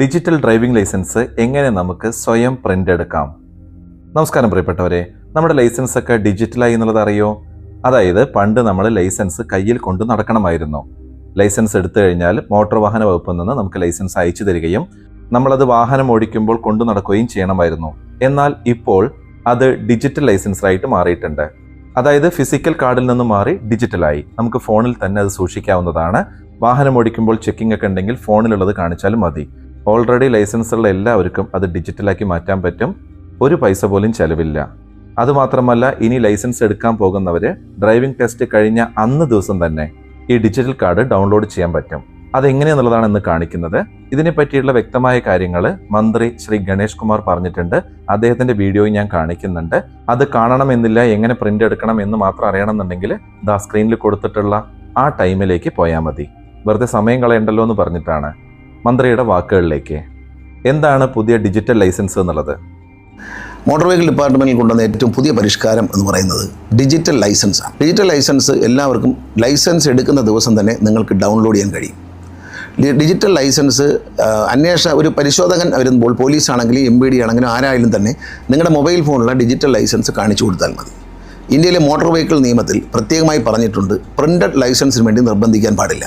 Digital driving licence എങ്ങനെ നമുക്ക് സ്വയം പ്രിന്റ് എടുക്കാം? നമസ്കാരം പ്രിയപ്പെട്ടവരെ. നമ്മുടെ ലൈസൻസ് ഒക്കെ ഡിജിറ്റലായി എന്നുള്ളത് അറിയോ? അതായത് പണ്ട് നമ്മൾ ലൈസൻസ് കയ്യിൽ കൊണ്ട് നടക്കണമായിരുന്നു. ലൈസൻസ് എടുത്തു കഴിഞ്ഞാൽ മോട്ടോർ വാഹന വകുപ്പിൽ നിന്ന് നമുക്ക് ലൈസൻസ് അയച്ചു തരികയും നമ്മളത് വാഹനം ഓടിക്കുമ്പോൾ കൊണ്ടു നടക്കുകയും ചെയ്യണമായിരുന്നു. എന്നാൽ ഇപ്പോൾ അത് ഡിജിറ്റൽ ലൈസൻസായിട്ട് മാറിയിട്ടുണ്ട്. അതായത് ഫിസിക്കൽ കാർഡിൽ നിന്ന് മാറി ഡിജിറ്റലായി. നമുക്ക് ഫോണിൽ തന്നെ അത് സൂക്ഷിക്കാവുന്നതാണ്. വാഹനം ഓടിക്കുമ്പോൾ ചെക്കിംഗ് ഒക്കെ ഉണ്ടെങ്കിൽ ഫോണിലുള്ളത് കാണിച്ചാലും മതി. ഓൾറെഡി ലൈസൻസ് ഉള്ള എല്ലാവർക്കും അത് ഡിജിറ്റലാക്കി മാറ്റാൻ പറ്റും. ഒരു പൈസ പോലും ചെലവില്ല. അതുമാത്രമല്ല ഇനി ലൈസൻസ് എടുക്കാൻ പോകുന്നവർ ഡ്രൈവിംഗ് ടെസ്റ്റ് കഴിഞ്ഞ അന്ന് ദിവസം തന്നെ ഈ ഡിജിറ്റൽ കാർഡ് ഡൗൺലോഡ് ചെയ്യാൻ പറ്റും. അതെങ്ങനെയെന്നുള്ളതാണ് ഇന്ന് കാണിക്കുന്നത്. ഇതിനെ പറ്റിയുള്ള വ്യക്തമായ കാര്യങ്ങൾ മന്ത്രി ശ്രീ ഗണേഷ് കുമാർ പറഞ്ഞിട്ടുണ്ട്. അദ്ദേഹത്തിന്റെ വീഡിയോ ഞാൻ കാണിക്കുന്നുണ്ട്. അത് കാണണമെന്നില്ല എങ്ങനെ പ്രിന്റ് എടുക്കണം എന്ന് മാത്രം അറിയണമെന്നുണ്ടെങ്കിൽ ദാ സ്ക്രീനിൽ കൊടുത്തിട്ടുള്ള ആ ടൈമിലേക്ക് പോയാൽ മതി. വെറുതെ സമയം കളയണ്ടല്ലോ എന്ന് പറഞ്ഞിട്ടാണ്. മന്ത്രിയുടെ വാക്കുകളിലേക്ക്. എന്താണ് പുതിയ ഡിജിറ്റൽ ലൈസൻസ് എന്നുള്ളത്? മോട്ടോർ വെഹിക്കിൾ ഡിപ്പാർട്ട്മെന്റിൽ കൊണ്ടുവന്ന ഏറ്റവും പുതിയ പരിഷ്കാരം എന്ന് പറയുന്നത് ഡിജിറ്റൽ ലൈസൻസാണ് ഡിജിറ്റൽ ലൈസൻസ് എല്ലാവർക്കും ലൈസൻസ് എടുക്കുന്ന ദിവസം തന്നെ നിങ്ങൾക്ക് ഡൗൺലോഡ് ചെയ്യാൻ കഴിയും. ഡിജിറ്റൽ ലൈസൻസ് അന്വേഷണ ഒരു പരിശോധകൻ വരുമ്പോൾ പോലീസ് ആണെങ്കിലും എം ബി ഡി ആണെങ്കിലും ആരായാലും തന്നെ നിങ്ങളുടെ മൊബൈൽ ഫോണിലുള്ള ഡിജിറ്റൽ ലൈസൻസ് കാണിച്ചു കൊടുത്താൽ മതി. ഇന്ത്യയിലെ മോട്ടോർ വെഹിക്കിൾ നിയമത്തിൽ പ്രത്യേകമായി പറഞ്ഞിട്ടുണ്ട് പ്രിന്റഡ് ലൈസൻസിന് വേണ്ടി നിർബന്ധിക്കാൻ പാടില്ല.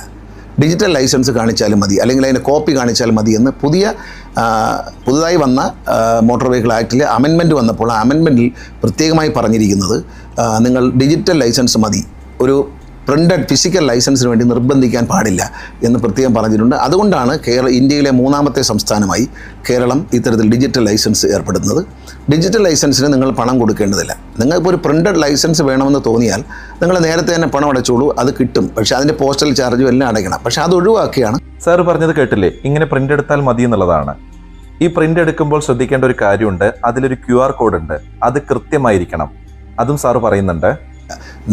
ഡിജിറ്റൽ ലൈസൻസ് കാണിച്ചാലും മതി അല്ലെങ്കിൽ അതിന്റെ കോപ്പി കാണിച്ചാൽ മതി എന്ന് പുതിയ പുതുതായി വന്ന മോട്ടോർ വെഹിക്കിൾ ആക്ടിൽ അമെൻമെന്റ് വന്നപ്പോൾ ആ അമെൻമെന്റിൽ പ്രത്യേകമായി പറഞ്ഞിരിക്കുന്നത് നിങ്ങൾ ഡിജിറ്റൽ ലൈസൻസ് മതി. ഒരു പ്രിന്റഡ് ഫിസിക്കൽ ലൈസൻസിന് വേണ്ടി നിർബന്ധിക്കാൻ പാടില്ല എന്ന് പ്രത്യേകം പറഞ്ഞിട്ടുണ്ട്. അതുകൊണ്ടാണ് കേരള ഇന്ത്യയിലെ മൂന്നാമത്തെ സംസ്ഥാനമായി കേരളം ഇത്തരത്തിൽ ഡിജിറ്റൽ ലൈസൻസ് ഏർപ്പെടുന്നത് ഡിജിറ്റൽ ലൈസൻസിന് നിങ്ങൾ പണം കൊടുക്കേണ്ടതില്ല. നിങ്ങൾക്ക് ഒരു പ്രിന്റഡ് ലൈസൻസ് വേണമെന്ന് തോന്നിയാൽ നിങ്ങൾ നേരത്തെ തന്നെ പണം അടച്ചോളൂ അത് കിട്ടും. പക്ഷേ അതിന്റെ പോസ്റ്റൽ ചാർജും എല്ലാം അടയ്ക്കണം. പക്ഷേ അത് ഒഴിവാക്കിയാണ്. സാർ പറഞ്ഞത് കേട്ടില്ലേ? ഇങ്ങനെ പ്രിന്റ് എടുത്താൽ മതി എന്നുള്ളതാണ്. ഈ പ്രിന്റ് എടുക്കുമ്പോൾ ശ്രദ്ധിക്കേണ്ട ഒരു കാര്യമുണ്ട്. അതിലൊരു ക്യു ആർ കോഡ് ഉണ്ട്. അത് കൃത്യമായിരിക്കണം. അതും സാറ് പറയുന്നുണ്ട്.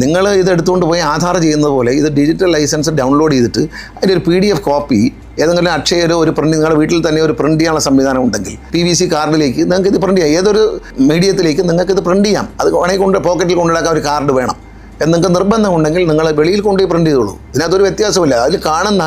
നിങ്ങൾ ഇത് എടുത്തുകൊണ്ട് പോയി ആധാർ ചെയ്യുന്നത് പോലെ ഇത് ഡിജിറ്റൽ ലൈസൻസ് ഡൗൺലോഡ് ചെയ്തിട്ട് അതിന്റെ ഒരു പി ഡി എഫ് കോപ്പി ഏതെങ്കിലും അക്ഷയരോ ഒരു പ്രിന്റ് നിങ്ങളുടെ വീട്ടിൽ തന്നെ ഒരു പ്രിന്റ് ചെയ്യാനുള്ള സംവിധാനം ഉണ്ടെങ്കിൽ പി വി സി കാർഡിലേക്ക് നിങ്ങൾക്ക് ഇത് പ്രിന്റ് ചെയ്യാം. ഏതൊരു മീഡിയത്തിലേക്ക് നിങ്ങൾക്ക് ഇത് പ്രിന്റ് ചെയ്യാം. അത് വേണമെങ്കിൽ കൊണ്ട് പോക്കറ്റിൽ കൊണ്ടുനടക്കാൻ ഒരു കാർഡ് വേണം. നിങ്ങൾക്ക് നിർബന്ധമുണ്ടെങ്കിൽ നിങ്ങൾ വെളിയിൽ കൊണ്ടുപോയി പ്രിന്റ് ചെയ്തോളൂ. ഇതിനകത്തൊരു വ്യത്യാസമില്ല അതിൽ കാണുന്ന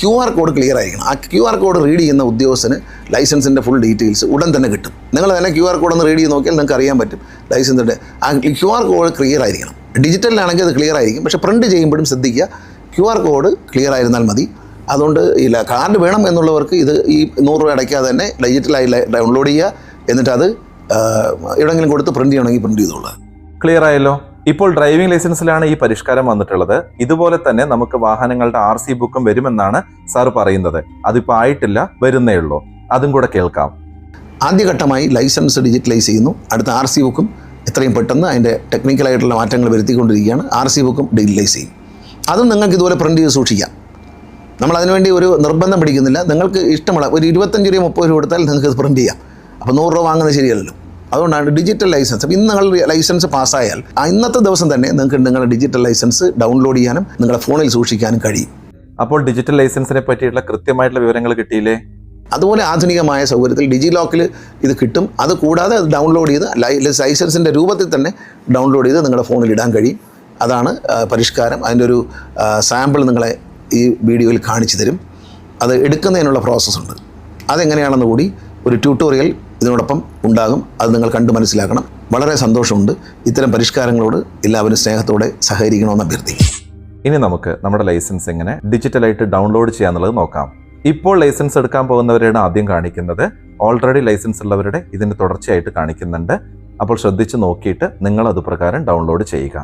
ക്യു ആർ കോഡ് ക്ലിയർ ആയിരിക്കണം. ആ ക്യു ആർ കോഡ് റീഡ് ചെയ്യുന്ന ഉദ്യോഗസ്ഥന് ലൈസൻസിന്റെ ഫുൾ ഡീറ്റെയിൽസ് ഉടൻ തന്നെ കിട്ടും. നിങ്ങൾ തന്നെ ക്യു ആർ കോഡ് ഒന്ന് റീഡ് ചെയ്ത് നോക്കിയാൽ നിങ്ങൾക്ക് അറിയാൻ പറ്റും. ലൈസൻസിന്റെ ആ ക്യു ആർ കോഡ് ക്ലിയർ ആയിരിക്കണം. ഡിജിറ്റലിലാണെങ്കിൽ അത് ക്ലിയർ ആയിരിക്കും പക്ഷേ പ്രിന്റ് ചെയ്യുമ്പോഴും ശ്രദ്ധിക്കുക. ക്യു ആർ കോഡ് ക്ലിയർ ആയിരുന്നാൽ മതി. അതുകൊണ്ട് ഇല്ല കാർഡ് വേണം എന്നുള്ളവർക്ക് ഇത് ഈ നൂറ് രൂപ അടയ്ക്കാതെ തന്നെ ഡിജിറ്റലായി ഡൗൺലോഡ് ചെയ്യുക. എന്നിട്ട് അത് എവിടെയെങ്കിലും കൊടുത്ത് പ്രിന്റ് ചെയ്യണമെങ്കിൽ പ്രിന്റ് ചെയ്തോളുക ക്ലിയർ ആയല്ലോ ഇപ്പോൾ ഡ്രൈവിംഗ് ലൈസൻസിലാണ് ഈ പരിഷ്കാരം വന്നിട്ടുള്ളത്. ഇതുപോലെ തന്നെ നമുക്ക് വാഹനങ്ങളുടെ ആർ സി ബുക്കും വരുമെന്നാണ് സാർ പറയുന്നത്. അതിപ്പോൾ ആയിട്ടില്ല വരുന്നേ ഉള്ളൂ. അതും കൂടെ കേൾക്കാം. ആദ്യഘട്ടമായി ലൈസൻസ് ഡിജിറ്റലൈസ് ചെയ്യുന്നു. അടുത്ത ആർ സി ബുക്കും എത്രയും പെട്ടെന്ന് അതിന്റെ ടെക്നിക്കലായിട്ടുള്ള മാറ്റങ്ങൾ വരുത്തിക്കൊണ്ടിരിക്കുകയാണ് ആർ സി ബുക്കും ഡിജിറ്റലൈസ് ചെയ്യും അതും നിങ്ങൾക്ക് ഇതുപോലെ പ്രിന്റ് ചെയ്ത് സൂക്ഷിക്കാം. നമ്മൾ അതിനുവേണ്ടി ഒരു നിർബന്ധം പിടിക്കുന്നില്ല. നിങ്ങൾക്ക് ഇഷ്ടമുള്ള ഒരു ഇരുപത്തഞ്ച് രൂപ മുപ്പത് രൂപ കൊടുത്താൽ നിങ്ങൾക്ക് ഇത് ചെയ്യാം. അപ്പോൾ നൂറ് രൂപ വാങ്ങുന്നത് ശരിയല്ലല്ലോ. അതുകൊണ്ടാണ് ഡിജിറ്റൽ ലൈസൻസ് അപ്പോൾ ഇന്ന് നിങ്ങൾ ലൈസൻസ് പാസ്സായാൽ ആ ഇന്നത്തെ ദിവസം തന്നെ നിങ്ങൾക്ക് നിങ്ങളുടെ ഡിജിറ്റൽ ലൈസൻസ് ഡൗൺലോഡ് ചെയ്യാനും നിങ്ങളുടെ ഫോണിൽ സൂക്ഷിക്കാനും കഴിയും. അപ്പോൾ ഡിജിറ്റൽ ലൈസൻസിനെ പറ്റിയിട്ടുള്ള കൃത്യമായിട്ടുള്ള വിവരങ്ങൾ കിട്ടിയില്ലേ? അതുപോലെ ആധുനികമായ സൗകര്യത്തിൽ ഡിജി ലോക്കിൽ ഇത് കിട്ടും. അത് കൂടാതെ അത് ഡൗൺലോഡ് ചെയ്ത് ലൈസൻസിന്റെ രൂപത്തിൽ തന്നെ ഡൗൺലോഡ് ചെയ്ത് നിങ്ങളുടെ ഫോണിൽ ഇടാൻ കഴിയും. അതാണ് പരിഷ്കാരം. അതിന്റെ ഒരു സാമ്പിൾ നിങ്ങളെ ഈ വീഡിയോയിൽ കാണിച്ചു തരും. അത് എടുക്കുന്നതിനുള്ള പ്രോസസ്സുണ്ട് അതെങ്ങനെയാണെന്ന് കൂടി ഒരു ട്യൂട്ടോറിയൽ ഇതിനോടൊപ്പം ഉണ്ടാകും. അത് നിങ്ങൾ കണ്ടു മനസ്സിലാക്കണം. വളരെ സന്തോഷമുണ്ട്. ഇത്തരം പരിഷ്കാരങ്ങളോട് എല്ലാവരും സ്നേഹത്തോടെ സഹകരിക്കണമെന്ന് അഭ്യർത്ഥിക്കും ഇനി നമുക്ക് നമ്മുടെ ലൈസൻസ് എങ്ങനെ ഡിജിറ്റലായിട്ട് ഡൗൺലോഡ് ചെയ്യാന്നുള്ളത് നോക്കാം. ഇപ്പോൾ ലൈസൻസ് എടുക്കാൻ പോകുന്നവരെയാണ് ആദ്യം കാണിക്കുന്നത്. ഓൾറെഡി ലൈസൻസ് ഉള്ളവരുടെ ഇതിന് തുടർച്ചയായിട്ട് കാണിക്കുന്നുണ്ട്. അപ്പോൾ ശ്രദ്ധിച്ച് നോക്കിയിട്ട് നിങ്ങൾ അത് പ്രകാരം ഡൗൺലോഡ് ചെയ്യുക.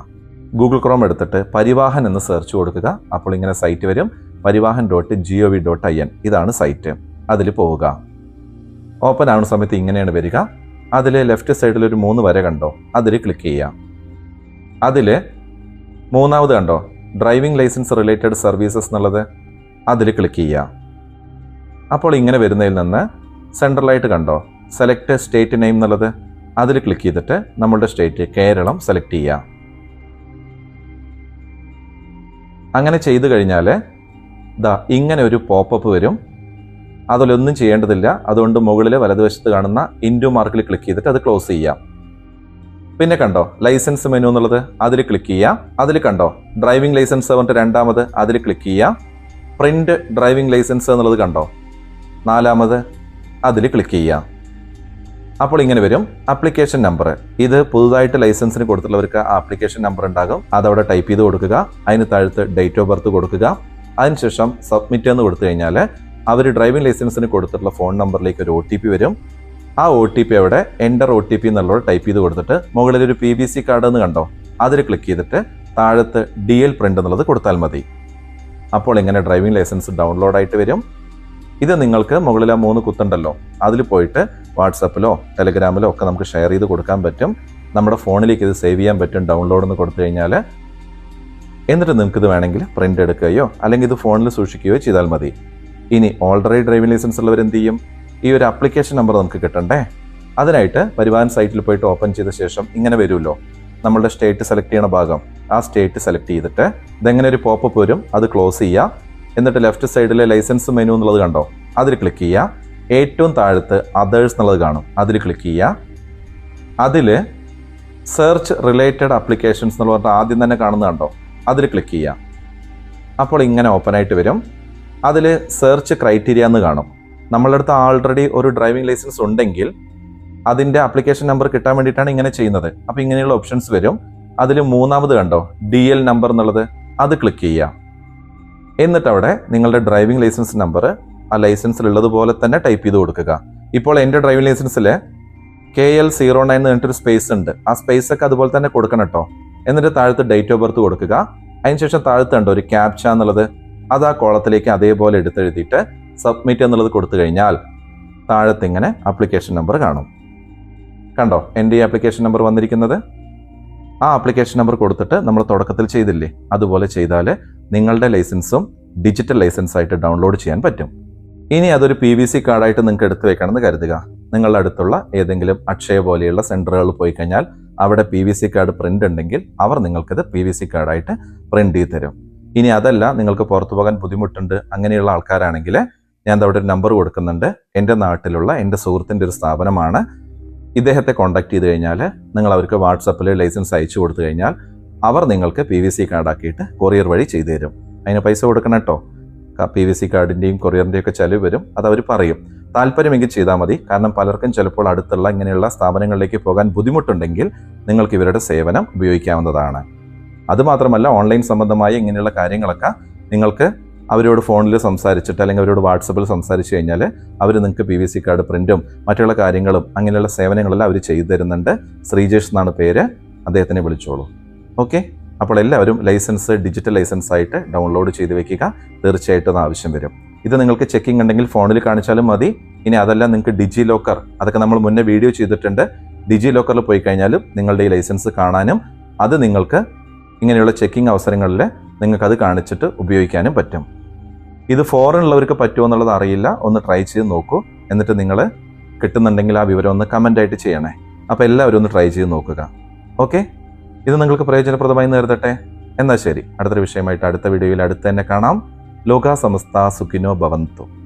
ഗൂഗിൾ ക്രോം എടുത്തിട്ട് പരിവാഹൻ എന്ന് സെർച്ച് കൊടുക്കുക. അപ്പോൾ ഇങ്ങനെ സൈറ്റ് വരും. Parivahan dot G O V dot I N ഇതാണ് സൈറ്റ് അതിൽ പോവുക. ഓപ്പൺ ആവുന്ന സമയത്ത് ഇങ്ങനെയാണ് വരിക. അതിൽ ലെഫ്റ്റ് സൈഡിൽ ഒരു മൂന്ന് വര കണ്ടോ? അതിൽ ക്ലിക്ക് ചെയ്യാം അതിൽ മൂന്നാമത് കണ്ടോ? ഡ്രൈവിംഗ് ലൈസൻസ് റിലേറ്റഡ് സർവീസസ് എന്നുള്ളത്. അതിൽ ക്ലിക്ക് ചെയ്യുക. അപ്പോൾ ഇങ്ങനെ വരുന്നതിൽ നിന്ന് സെൻട്രലായിട്ട് കണ്ടോ? സെലക്ട് സ്റ്റേറ്റ് നെയിം എന്നുള്ളത്. അതിൽ ക്ലിക്ക് ചെയ്തിട്ട് നമ്മളുടെ സ്റ്റേറ്റ് കേരളം സെലക്ട് ചെയ്യുക അങ്ങനെ ചെയ്തു കഴിഞ്ഞാൽ ദാ ഇങ്ങനെ ഒരു പോപ്പപ്പ് വരും. അതിലൊന്നും ചെയ്യേണ്ടതില്ല. അതുകൊണ്ട് മുകളിൽ വലതുവശത്ത് കാണുന്ന ഇൻഡു മാർക്കിൽ ക്ലിക്ക് ചെയ്തിട്ട് അത് ക്ലോസ് ചെയ്യാം. പിന്നെ കണ്ടോ? ലൈസൻസ് മെനു എന്നുള്ളത്. അതിൽ ക്ലിക്ക് ചെയ്യാം. അതിൽ കണ്ടോ? ഡ്രൈവിംഗ് ലൈസൻസ് പറഞ്ഞിട്ട് രണ്ടാമത് അതിൽ ക്ലിക്ക് ചെയ്യാം. പ്രിന്റ് ഡ്രൈവിംഗ് ലൈസൻസ് എന്നുള്ളത് കണ്ടോ? നാലാമത് അതിൽ ക്ലിക്ക് ചെയ്യാം അപ്പോൾ ഇങ്ങനെ വരും. ആപ്ലിക്കേഷൻ നമ്പർ ഇത് പുതുതായിട്ട് ലൈസൻസിന് കൊടുത്തുള്ളവർക്ക് ആപ്ലിക്കേഷൻ നമ്പർ ഉണ്ടാകും. അതവിടെ ടൈപ്പ് ചെയ്ത് കൊടുക്കുക. അതിന് താഴത്ത് ഡേറ്റ് ഓഫ് ബർത്ത് കൊടുക്കുക. അതിനുശേഷം സബ്മിറ്റ് എന്ന് കൊടുത്തു കഴിഞ്ഞാൽ അവർ ഡ്രൈവിംഗ് ലൈസൻസിന് കൊടുത്തിട്ടുള്ള ഫോൺ നമ്പറിലേക്ക് ഒരു ഒ ടി പി വരും. ആ ഒ ടി പി അവിടെ എന്റർ ഒ ടി പി എന്നുള്ളത് ടൈപ്പ് ചെയ്ത് കൊടുത്തിട്ട് മുകളിൽ ഒരു പി ബി സി കാർഡ് എന്ന് കണ്ടോ? അതിൽ ക്ലിക്ക് ചെയ്തിട്ട് താഴത്ത് ഡി എൽ പ്രിന്റ് എന്നുള്ളത് കൊടുത്താൽ മതി. അപ്പോൾ ഇങ്ങനെ ഡ്രൈവിംഗ് ലൈസൻസ് ഡൗൺലോഡായിട്ട് വരും. ഇത് നിങ്ങൾക്ക് മുകളിൽ ആ മൂന്ന് കുത്തുണ്ടല്ലോ. അതിൽ പോയിട്ട് വാട്സപ്പിലോ ടെലഗ്രാമിലോ ഒക്കെ നമുക്ക് ഷെയർ ചെയ്ത് കൊടുക്കാൻ പറ്റും. നമ്മുടെ ഫോണിലേക്ക് ഇത് സേവ് ചെയ്യാൻ പറ്റും ഡൗൺലോഡ് എന്ന് കൊടുത്തു കഴിഞ്ഞാൽ എന്നിട്ട് നിങ്ങൾക്ക് ഇത് വേണമെങ്കിൽ പ്രിന്റ് എടുക്കുകയോ അല്ലെങ്കിൽ ഇത് ഫോണിൽ സൂക്ഷിക്കുകയോ ചെയ്താൽ മതി. ഇനി ഓൾറെഡി ഡ്രൈവിംഗ് ലൈസൻസ് ഉള്ളവർ എന്ത് ചെയ്യും? ഈ ഒരു ആപ്ലിക്കേഷൻ നമ്പർ നമുക്ക് കിട്ടണ്ടേ? അതിനായിട്ട് പരിവാഹൻ സൈറ്റിൽ പോയിട്ട് ഓപ്പൺ ചെയ്ത ശേഷം ഇങ്ങനെ വരുമല്ലോ. നമ്മളുടെ സ്റ്റേറ്റ് സെലക്ട് ചെയ്യണ ഭാഗം. ആ സ്റ്റേറ്റ് സെലക്ട് ചെയ്തിട്ട് ഇതെങ്ങനെ ഒരു പോപ്പപ്പ് വരും? അത് ക്ലോസ് ചെയ്യുക. എന്നിട്ട് ലെഫ്റ്റ് സൈഡിലെ ലൈസൻസ് മെനു എന്നുള്ളത് കണ്ടോ? അതിൽ ക്ലിക്ക് ചെയ്യുക. ഏറ്റവും താഴത്ത് അതേഴ്സ് എന്നുള്ളത് കാണും. അതിൽ ക്ലിക്ക് ചെയ്യുക. അതിൽ സെർച്ച് റിലേറ്റഡ് അപ്ലിക്കേഷൻസ് എന്ന് പറഞ്ഞിട്ട് ആദ്യം തന്നെ കാണുന്നത് കണ്ടോ? അതിൽ ക്ലിക്ക് ചെയ്യുക. അപ്പോൾ ഇങ്ങനെ ഓപ്പൺ ആയിട്ട് വരും. അതിൽ സെർച്ച് ക്രൈറ്റീരിയ എന്ന് കാണും. നമ്മളുടെ അടുത്ത് ആൾറെഡി ഒരു ഡ്രൈവിംഗ് ലൈസൻസ് ഉണ്ടെങ്കിൽ അതിന്റെ അപ്ലിക്കേഷൻ നമ്പർ കിട്ടാൻ വേണ്ടിയിട്ടാണ് ഇങ്ങനെ ചെയ്യുന്നത്. അപ്പോൾ ഇങ്ങനെയുള്ള ഓപ്ഷൻസ് വരും. അതിൽ മൂന്നാമത് കണ്ടോ? ഡി എൽ നമ്പർ എന്നുള്ളത്. അത് ക്ലിക്ക് ചെയ്യുക. എന്നിട്ട് അവിടെ നിങ്ങളുടെ ഡ്രൈവിംഗ് ലൈസൻസ് നമ്പർ ആ ലൈസൻസിൽ ഉള്ളതുപോലെ തന്നെ ടൈപ്പ് ചെയ്ത് കൊടുക്കുക. ഇപ്പോൾ എന്റെ ഡ്രൈവിംഗ് ലൈസൻസിൽ കെ എൽ സീറോ നയൻ എന്ന് പറഞ്ഞിട്ടൊരു സ്പേസ് ഉണ്ട്. ആ സ്പേസ് ഒക്കെ അതുപോലെ തന്നെ കൊടുക്കണം കേട്ടോ എന്നിട്ട് താഴത്ത് ഡേറ്റ് ഓഫ് ബർത്ത് കൊടുക്കുക. അതിനുശേഷം താഴത്ത് ഉണ്ട് ഒരു ക്യാപ്ച എന്നുള്ളത്? അത് ആ കോളത്തിലേക്ക് അതേപോലെ എടുത്തെഴുതിയിട്ട് സബ്മിറ്റ് എന്നുള്ളത് കൊടുത്തു കഴിഞ്ഞാൽ താഴത്ത് ഇങ്ങനെ ആപ്ലിക്കേഷൻ നമ്പർ കാണും. കണ്ടോ എന്റെ ഈ ആപ്ലിക്കേഷൻ നമ്പർ വന്നിരിക്കുന്നത്? ആ ആപ്ലിക്കേഷൻ നമ്പർ കൊടുത്തിട്ട് നമ്മൾ തുടക്കത്തിൽ ചെയ്തില്ലേ? അതുപോലെ ചെയ്താൽ നിങ്ങളുടെ ലൈസൻസും ഡിജിറ്റൽ ലൈസൻസ് ആയിട്ട് ഡൗൺലോഡ് ചെയ്യാൻ പറ്റും. ഇനി അതൊരു പി വി സി കാർഡായിട്ട് നിങ്ങൾക്ക് എടുത്തു വെക്കണമെന്ന് കരുതുക. നിങ്ങളുടെ അടുത്തുള്ള ഏതെങ്കിലും അക്ഷയ പോലെയുള്ള സെന്ററുകളിൽ പോയി കഴിഞ്ഞാൽ അവിടെ P V C card print ഉണ്ടെങ്കിൽ അവർ നിങ്ങൾക്കത് പി വി സി കാർഡായിട്ട് പ്രിന്റ് ചെയ്ത് തരും. ഇനി അതല്ല നിങ്ങൾക്ക് പുറത്തു പോകാൻ ബുദ്ധിമുട്ടുണ്ട് അങ്ങനെയുള്ള ആൾക്കാരാണെങ്കിൽ ഞാൻ അവിടെ ഒരു നമ്പർ കൊടുക്കുന്നുണ്ട്. എന്റെ നാട്ടിലുള്ള എന്റെ സുഹൃത്തിന്റെ ഒരു സ്ഥാപനമാണ്. ഇദ്ദേഹത്തെ കോൺടാക്ട് ചെയ്ത് കഴിഞ്ഞാൽ നിങ്ങൾ അവർക്ക് വാട്സപ്പിൽ ലൈസൻസ് അയച്ചു കൊടുത്തു കഴിഞ്ഞാൽ അവർ നിങ്ങൾക്ക് പി വി സി കാർഡാക്കിയിട്ട് കൊറിയർ വഴി ചെയ്തു തരും. അതിന് പൈസ കൊടുക്കണം കേട്ടോ. പി വി സി കാർഡിന്റെയും കൊറിയറിന്റെയും ഒക്കെ ചെലവ് വരും. അത് അവർ പറയും. താല്പര്യമെങ്കിൽ ചെയ്താൽ മതി. കാരണം പലർക്കും ചിലപ്പോൾ അടുത്തുള്ള ഇങ്ങനെയുള്ള സ്ഥാപനങ്ങളിലേക്ക് പോകാൻ ബുദ്ധിമുട്ടുണ്ടെങ്കിൽ നിങ്ങൾക്ക് ഇവരുടെ സേവനം ഉപയോഗിക്കാവുന്നതാണ്. അതുമാത്രമല്ല ഓൺലൈൻ സംബന്ധമായ ഇങ്ങനെയുള്ള കാര്യങ്ങളൊക്കെ നിങ്ങൾക്ക് അവരോട് ഫോണിൽ സംസാരിച്ചിട്ട് അല്ലെങ്കിൽ അവരോട് വാട്സപ്പിൽ സംസാരിച്ച് കഴിഞ്ഞാൽ അവർ നിങ്ങൾക്ക് പി വി സി കാർഡ് പ്രിന്റും മറ്റുള്ള കാര്യങ്ങളും അങ്ങനെയുള്ള സേവനങ്ങളെല്ലാം അവർ ചെയ്തു തരുന്നുണ്ട്. ശ്രീജേഷ് എന്നാണ് പേര്. അദ്ദേഹത്തിനെ വിളിച്ചോളൂ. ഓക്കെ? അപ്പോൾ എല്ലാവരും ലൈസൻസ് ഡിജിറ്റൽ ലൈസൻസ് ആയിട്ട് ഡൗൺലോഡ് ചെയ്ത് വെക്കുക. തീർച്ചയായിട്ടും ആവശ്യം വരും. ഇത് നിങ്ങൾക്ക് ചെക്കിംഗ് ഉണ്ടെങ്കിൽ ഫോണിൽ കാണിച്ചാലും മതി. ഇനി അതല്ല നിങ്ങൾക്ക് ഡിജി ലോക്കർ അതൊക്കെ നമ്മൾ മുന്നേ വീഡിയോ ചെയ്തിട്ടുണ്ട്. ഡിജി ലോക്കറിൽ പോയി കഴിഞ്ഞാലും നിങ്ങളുടെ ഈ ലൈസൻസ് കാണാനും അത് നിങ്ങൾക്ക് ഇങ്ങനെയുള്ള ചെക്കിംഗ് അവസരങ്ങളിൽ നിങ്ങൾക്ക് അത് കാണിച്ചിട്ട് ഉപയോഗിക്കാനും പറ്റും. ഇത് ഫോറിൻ ഉള്ളവർക്ക് പറ്റുമോ എന്നുള്ളത് അറിയില്ല. ഒന്ന് ട്രൈ ചെയ്ത് നോക്കൂ. എന്നിട്ട് നിങ്ങൾ കിട്ടുന്നുണ്ടെങ്കിൽ ആ വിവരം ഒന്ന് കമന്റ് ആയിട്ട് ചെയ്യണേ. അപ്പോൾ എല്ലാവരും ഒന്ന് ട്രൈ ചെയ്ത് നോക്കുക. ഓക്കെ? ഇത് നിങ്ങൾക്ക് പ്രയോജനപ്രദമായി നേരിടട്ടെ. എന്നാൽ ശരി. അടുത്തൊരു വിഷയമായിട്ട് അടുത്ത വീഡിയോയിൽ അടുത്ത് തന്നെ കാണാം. ലോക സമസ്ത സുഖിനോ ഭവന്തു.